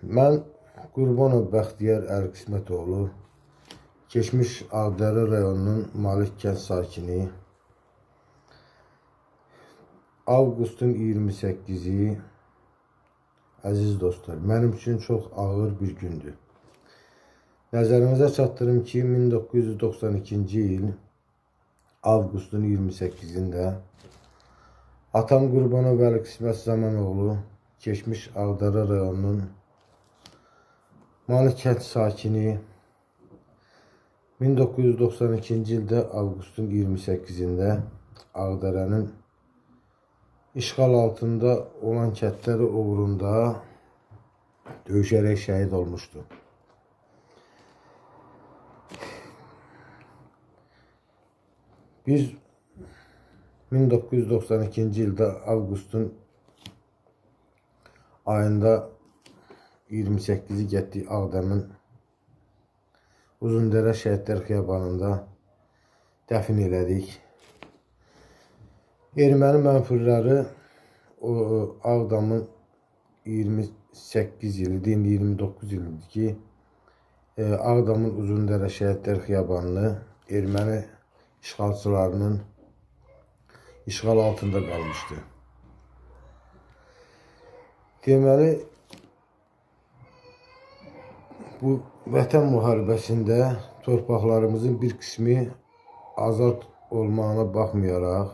Mən Qurbanov Bəxtiyar Ərqismətoğlu, keçmiş Ağdərə rayonunun Malik kənd sakini. Avqustun 28-i əziz dostlar, mənim üçün çox ağır bir gündür. Nəzərinizə çatdırım ki, 1992-ci il avqustun 28-də atam Qurbanov Əli Qismət Zamanoğlu keçmiş Ağdərə rayonunun Malik kənd sakini 1992-ci ildə avqustun 28-də Ağdərənin işğal altında olan kəndləri uğrunda döyüşərək şəhid olmuşdu. Biz 1992-ci ildə avqustun ayında 28-i getdik Ağdamın Uzundərə Şəhidlər Xiyabanında dəfn elədik. Erməni mənfurları o Ağdamın 28 ildir, indi 29 ildir ki, e, Ağdamın Uzundərə Şəhidlər Xiyabanını erməni işğalçılarının işğal altında qalmışdı. Deməli, bu vətən müharibəsində torpaqlarımızın bir qismi azad olmağına baxmayaraq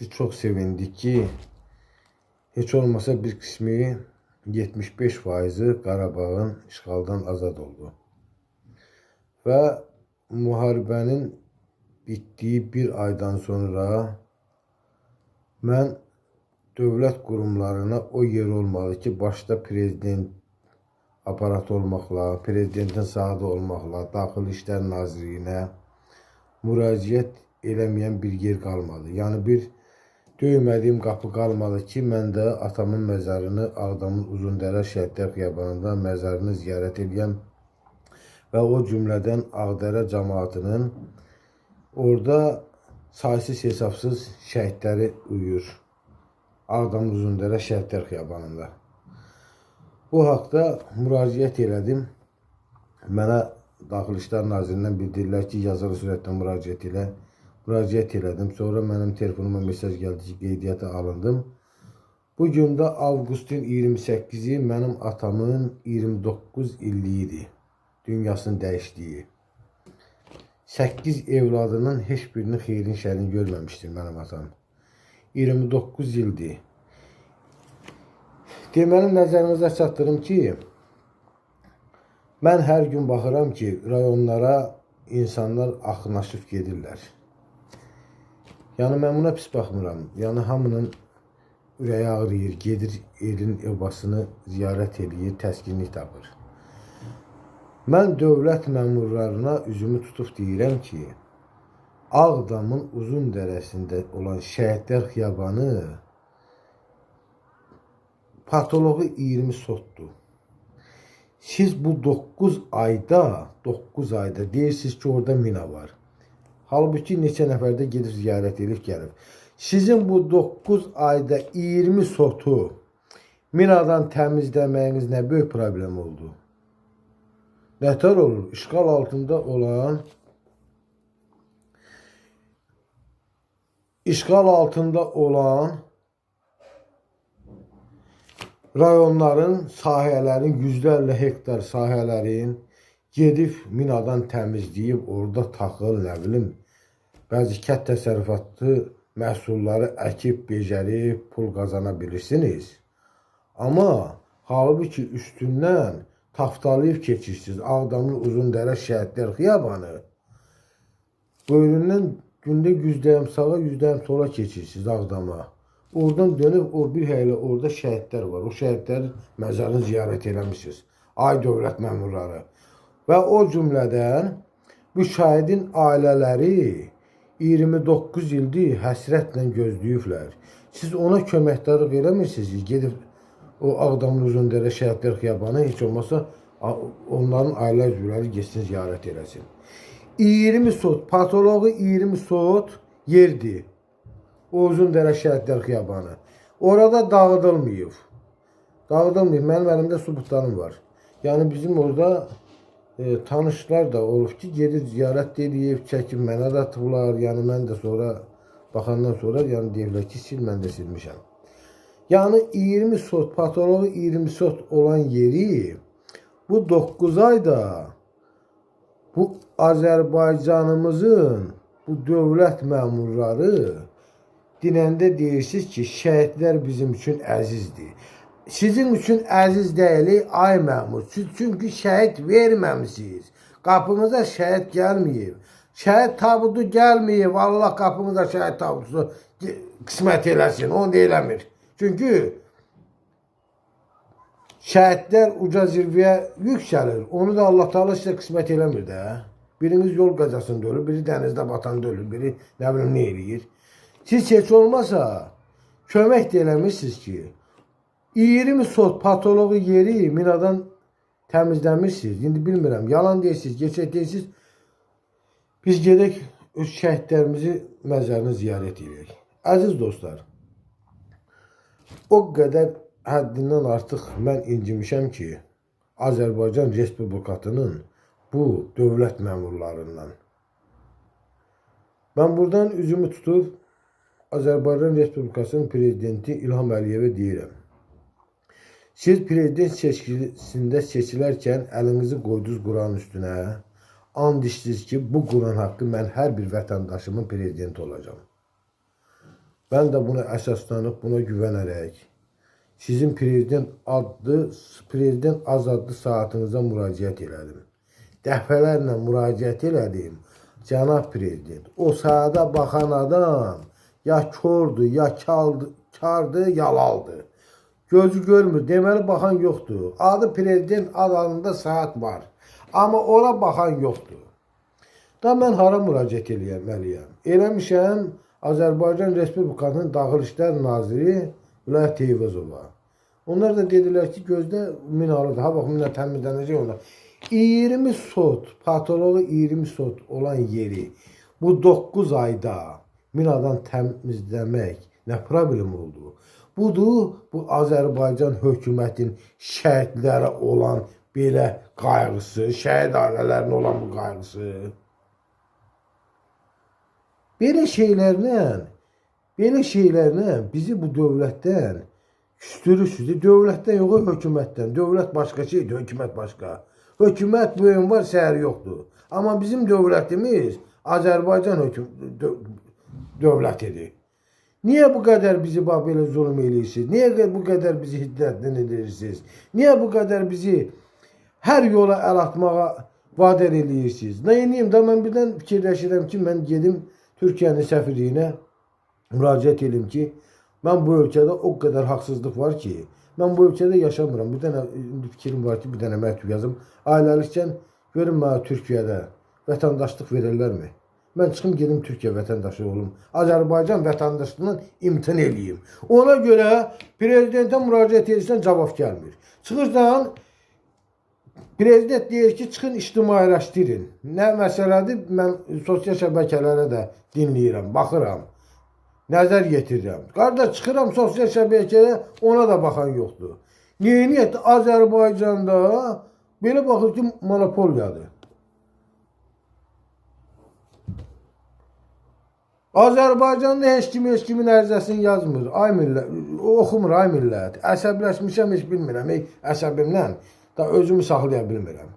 biz çox sevindik ki, heç olmasa bir qismi 75 faizi Qarabağın işğaldan azad oldu. Və müharibənin bitdiyi bir aydan sonra mən dövlət qurumlarına o yer olmalı ki, başda prezident aparatı olmaqla, prezidentin sadə olmaqla, Daxili İşlər Nazirliyinə müraciət eləməyən bir yer qalmadı. Yəni bir döymədiyim qapı qalmadı ki, mən də atamın məzarını Ağdamın Uzundərə Şəhidlər Xiyabanında məzarını ziyarət edəyəm və o cümlədən Ağdərə cəmaatının orada saysız hesabsız şəhidləri uyur. Ağdam Uzundərə Şəhidlər Xiyabanında. Bu haqda müraciət elədim. Mənə Daxili İşlər Nazirindən bildirdilər ki, yazılı surətdə müraciət elə. Müraciət elədim. Sonra mənim telefonuma mesaj gəldi ki, qeydiyyata alındım. Bu gün də avqustun 28-i mənim atamın 29 illiyidir. Dünyasını dəyişdiyi. 8 evladının heç birinin xeyrin şərini görməmişdir mənim atam. 29 ildir. Deməli nəzərinizə çatdırım ki, mən hər gün baxıram ki, rayonlara insanlar axınlaşıb gedirlər. Yəni mən buna pis baxmıram. Yəni hamının ürəyi ağrıyır, gedir elin obasını ziyarət eləyir, təskinlik tapır. Mən dövlət məmurlarına üzümü tutub deyirəm ki, Ağdamın uzun dərəsində olan şəhidlər xiyabanı patoloğu 20 sotdur. Siz bu 9 ayda, 9 ayda deyirsiniz ki, orada mina var. Halbuki neçə nəfər də gedib ziyarət edib gəlib. Sizin bu 9 ayda 20 sotu minadan təmizləməyiniz nə böyük problem oldu? Nətər olur? İşğal altında olan işğal altında olan rayonların, sahələrin, yüzlərlə hektar sahələrin gedib minadan təmizləyib orada taxıl, nə bilim, bəzi kət təsərrüfatı məhsulları əkib, becərib, pul qazana bilirsiniz. Amma halbuki üstündən taftalayıb keçirsiniz Ağdamın Uzundərə Şəhidlər Xiyabanı. Bölündən gündə yüzdəyim sağa, yüzdəyim sola keçirsiniz Ağdama. Oradan dönüb o bir hələ orada şəhidlər var. O şəhidlərin məzarını ziyarət eləmisiniz. Ay dövlət məmurları. Və o cümlədən bu şəhidin ailələri 29 ildir həsrətlə gözləyiblər. Siz ona köməkdarlıq eləmirsiniz. Gedib o Ağdamın Uzundərə Şəhidlər Xiyabanı heç olmasa onların ailə üzvləri getsin ziyarət eləsin. 20 sot, patoloğu 20 sot yerdir. O uzun dərə şəhidlər xiyabanı. Orada dağıdılmayıb. Dağıdılmıyor. Mənim əlimdə sübutlarım var. Yəni bizim orada e, tanışlar da olub ki, gedir ziyarət edib, çəkib mənə də atıblar. Yəni mən də sonra baxandan sonra yəni deyirlər ki, sil mən də silmişəm. Yəni 20 sot, patoloğu 20 sot olan yeri bu 9 ayda bu Azərbaycanımızın bu dövlət məmurları dinəndə deyirsiniz ki, şəhidlər bizim üçün əzizdir. Sizin üçün əziz deyil, ay məmur. Siz çünki şəhid verməmisiniz. Qapımıza şəhid gəlməyib. Şəhid tabutu gəlməyib. Allah qapımıza şəhid tabutu qismət eləsin. Onu da eləmir. Çünki şəhidlər uca zirvəyə yüksəlir. Onu da Allah Taala sizə qismət eləmir də. Biriniz yol qəzasında ölür, biri dənizdə batanda ölür, biri nə bilim nə eləyir. Siz heç olmasa kömək də eləmirsiniz ki, 20 sot patoloğu yeri minadan təmizləmirsiniz. İndi bilmirəm, yalan deyirsiniz, gerçək deyirsiniz. Biz gedək öz şəhidlərimizi məzarını ziyarət edək. Əziz dostlar, o qədər həddindən artıq mən incimişəm ki, Azərbaycan Respublikasının bu dövlət məmurlarından. Ben buradan üzümü tutub Azərbaycan Respublikasının prezidenti İlham Əliyevə deyirəm. Siz prezident seçkisində seçilərkən əlinizi qoydunuz Quranın üstünə. And içdiniz ki, bu Quran haqqı mən hər bir vətəndaşımın prezidenti olacağam. Ben de buna əsaslanıb, buna güvənərək sizin prezident adlı, prezident az adlı saatınıza müraciət elədim. Dəfələrlə müraciət elədim. Cənab prezident, o sahada baxan adam ya kördür, ya kaldı, kardı, yalaldı. Gözü görmür, deməli baxan yoxdur. Adı prezident adında saat var. Amma ora baxan yoxdur. Da mən hara müraciət eləməliyəm? Eləmişəm Azərbaycan Respublikasının Daxili İşlər Naziri Vilayət Teyvazova. Onlar da dedilər ki, gözdə minalıdır. Ha bax, mina təmizlənəcək onlar. 20 sot, patoloğu 20 sot olan yeri bu 9 ayda minadan təmizləmək nə problem oldu? Budur bu Azərbaycan hökumətin şəhidlərə olan belə qayğısı, şəhid ailələrinin olan bu qayğısı. Belə şeylərlə, belə şeylərlə bizi bu dövlətdən küstürürsünüz. Dövlətdən yox, hökumətdən. Dövlət başqa şeydir, hökumət başqa. Hökumət bu var, səhər yoxdur. Amma bizim dövlətimiz Azərbaycan hökum dövlətidir. Niyə bu qədər bizi bax belə zulm eləyirsiniz? Niyə bu qədər bizi hiddətlendirirsiniz? Niyə bu qədər bizi hər yola əl atmağa vadar eləyirsiniz? Nə edeyim da mən birdən fikirləşirəm ki, mən gedim Türkiyənin səfirliyinə müraciət edim ki, mən bu ölkədə o qədər haqsızlıq var ki, mən bu ölkədə yaşamıram. Bir dənə fikrim var ki, bir dənə məktub yazım. Ailəlikdən görün mənə Türkiyədə vətəndaşlıq verirlərmi? Mən çıxım gedim Türkiyə vətəndaşı olum. Azərbaycan vətəndaşlığından imtina eləyim. Ona görə prezidentə müraciət edirsən cavab gəlmir. Çıxırsan Prezident deyir ki, çıxın ictimailəşdirin. Nə məsələdir? Mən sosial şəbəkələrə də dinləyirəm, baxıram. Nəzər yetirirəm. Qardaş çıxıram sosial şəbəkəyə, ona da baxan yoxdur. Niyyət Azərbaycanda belə baxır ki, monopoliyadır. Azərbaycanda heç kim heç kimin ərizəsini yazmır. Ay millət, oxumur ay millət. Əsəbləşmişəm heç bilmirəm. Ey əsəbimdən da özümü saxlaya bilmirəm.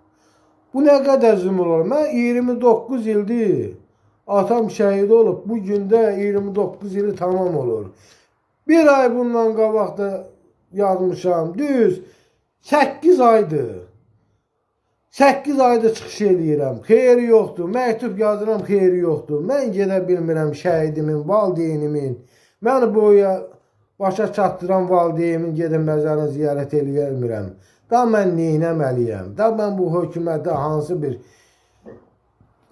Bu nə qədər zülm olur? Mən 29 ildir atam şəhid olub. Bu gündə 29 ili tamam olur. Bir ay bundan qabaq da yazmışam. Düz 8 aydır. 8 ayda çıxış eləyirəm. Xeyri yoxdur. Məktub yazıram, xeyri yoxdur. Mən gedə bilmirəm şəhidimin, valideynimin. Məni boya başa çatdıran valideynimin gedən məzarını ziyarət eləyə bilmirəm. Da mən neynəməliyəm? Da mən bu hökumətə hansı bir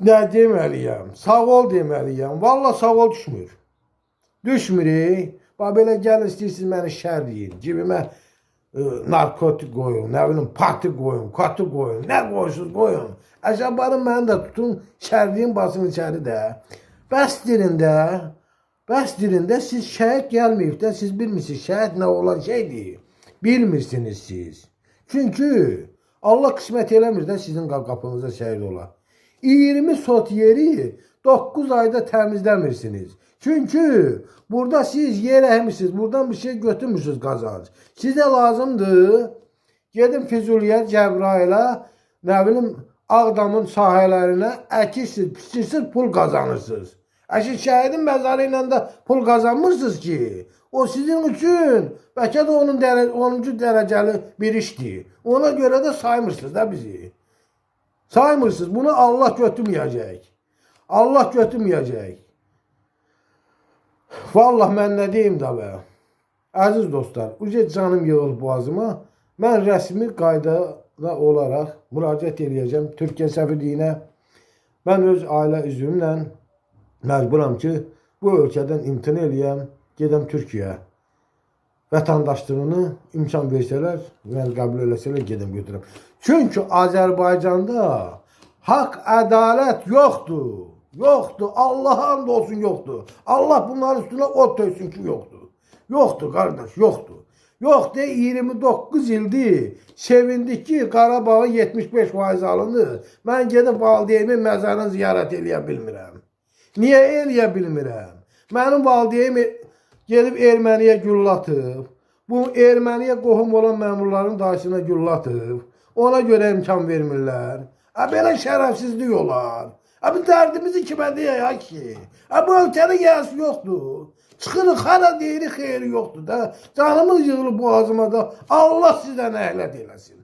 nə deməliyəm? Sağ ol deməliyəm. Valla sağ ol düşmür. Düşmür. Bax belə gəlin istəyirsiniz məni şərləyin. Cibimə narkotik qoyun, nə bilim pati qoyun, katı qoyun, nə qoyursunuz qoyun. Əşəbarın məni də tutun, şərliyin basın içəri də. Bəs dilində, bəs dilində siz şəhid gəlməyib də, siz bilmirsiniz şəhid nə olan şeydir. Bilmirsiniz siz. Çünkü Allah qismət eləmir də sizin qap- qapınıza şəhid ola. 20 sot yeri 9 ayda təmizləmirsiniz. Çünkü burada siz yer əhmisiniz, buradan bir şey götürmürsünüz qazanc. Sizə lazımdır, gedin Füzuliyə, Cəbrailə, nə bilim Ağdamın sahələrinə əkirsiniz, pişirsiniz, pul qazanırsınız. Əşin şəhidin məzarı ilə də pul qazanmırsınız ki. O sizin üçün bəlkə də onun dələ, 10-cu dərəcəli bir işdir. Ona görə də saymırsınız da bizi. Saymırsınız. Bunu Allah götürməyəcək. Allah götürməyəcək. Vallah mən nə deyim də be. Əziz dostlar, uca canım yığılıb boğazıma. Mən rəsmi qaydada olaraq müraciət edəcəm Türkiyə səfirliyinə. Mən öz ailə üzvümlə məcburam ki, bu ölkədən imtina eləyəm, gedəm Türkiyəyə. Vətəndaşlığını imkan versələr, mən qəbul eləsələr gedəm götürəm. Çünki Azərbaycanda haqq, ədalət yoxdur. Yoxdur. Allah and olsun yoxdur. Allah bunların üstünə od töksün ki yoxdur. Yoxdur qardaş, yoxdur. Yoxdur, 29 ildir sevindik ki Qarabağın 75% alındı. Mən gedib valideynimin məzarını ziyarət eləyə bilmirəm. Niyə eləyə bilmirəm? Mənim valideyim gedib Erməniyə güllə atıb. Bu Erməniyə qohum olan məmurların dayısına güllə atıb. Ona görə imkan vermirlər. Ə belə şərəfsizlik olar. Ə bu dərdimizi kimə deyək ki? Ə bu ölkənin yəsi yoxdur. Çıxırıq hara deyirik xeyri yoxdur da. Canımız yığılıb boğazıma da. Allah sizdən əhlət eləsin.